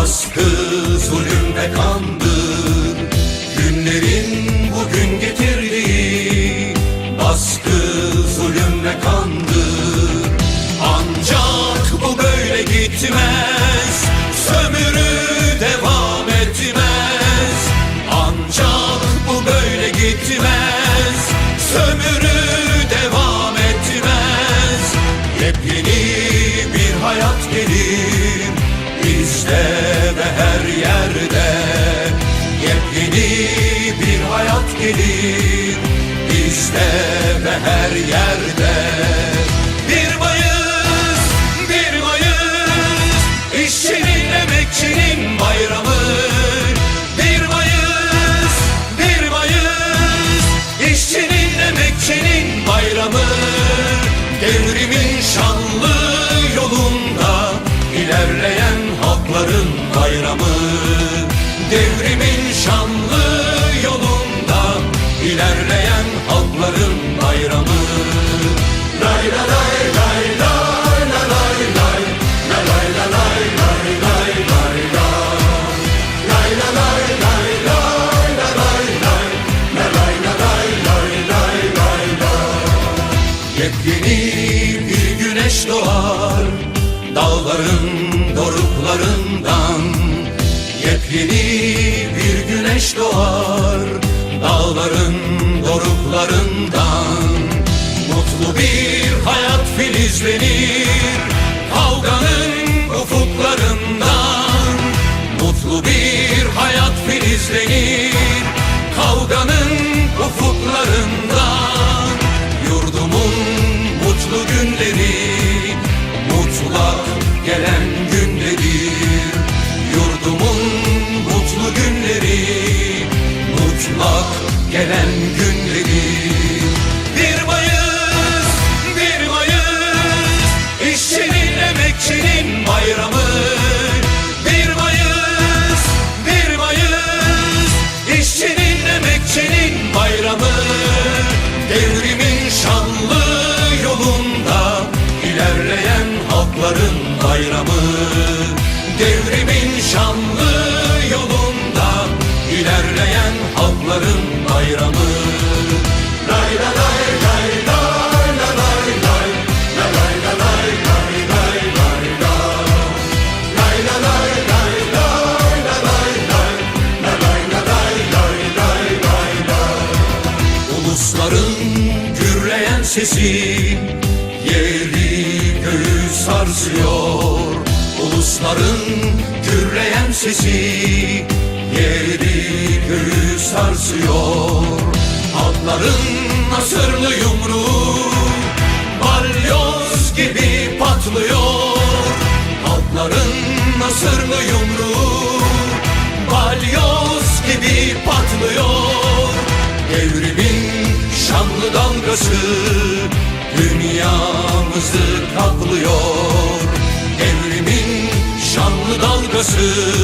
baskı, zulüm ve kandı. Günlerin bugün getirdiği baskı, zulüm ve kandı. Ve her yerde. Bir Mayıs, bir Mayıs, işçinin emekçinin bayramı. Bir Mayıs, bir Mayıs, işçinin emekçinin bayramı. Devrimin şanlı yolunda ilerleyen halkların bayramı. Devrimin şanlı yolunda ilerleyen halkların Yepyeni bir güneş doğar Dağların doruklarından. Yepyeni bir güneş doğar Dağların doruklarından. Mutlu bir hayat filizlenir Kavganın Mutlak gelen günleri. Bir Mayıs, bir Mayıs İşçinin emekçinin bayramı. Bir Mayıs, bir Mayıs İşçinin emekçinin bayramı. Devrimin şanlı yolunda ilerleyen halkların bayramı. Devrimin şanlı sesi yeri göğü sarsıyor. Ulusların gürleyen sesi yeri göğü sarsıyor. Halkların nasırlı yumruğu balyoz gibi patlıyor. Halkların nasırlı yumruğu dalgası dünyamızı kaplıyor Devrimin şanlı dalgası